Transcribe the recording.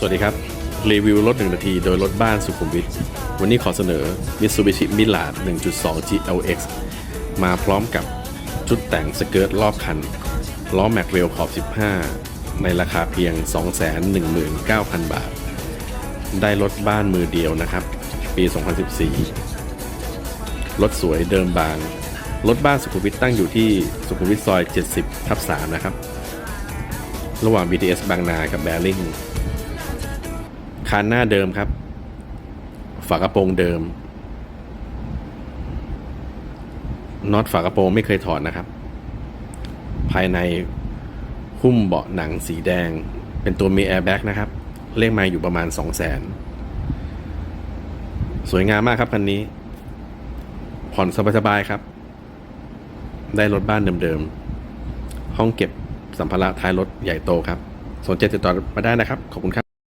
สวัสดีครับ รีวิวรถ 1 นาทีโดยรถบ้านสุขุมวิทวันนี้ขอเสนอ Mitsubishi Mirage 1.2 GLX มาพร้อมกับชุดแต่งสเกิร์ตรอบคัน ล้อแม็กเรลขอบ 15 ในราคาเพียง 219,000 บาท ได้รถบ้านมือเดียวนะครับ ปี 2014 รถสวยเดิมบาง รถบ้านสุขุมวิทตั้งอยู่ที่สุขุมวิทซอย 70 ทับ 3 นะครับ ระหว่าง BTS บางนากับแบริ่ง คานหน้าเดิมครับ ฝากระโปรงเดิมน็อตฝากระโปรงไม่เคยถอดนะครับ ภายในหุ้มเบาะหนังสีแดง เป็นตัวมีแอร์แบ็กนะครับ เลขไมาอยู่ประมาณ 2 0 0 0 0 0สวยงามมากครับคันนี้ ผ่อนสบายๆครับ ได้รถบ้านเดิมๆ ห้องเก็บสัมภาระท้ายรถใหญ่โตครับ สนใจติดต่อมาได้นะครับ ขอบคุณครับ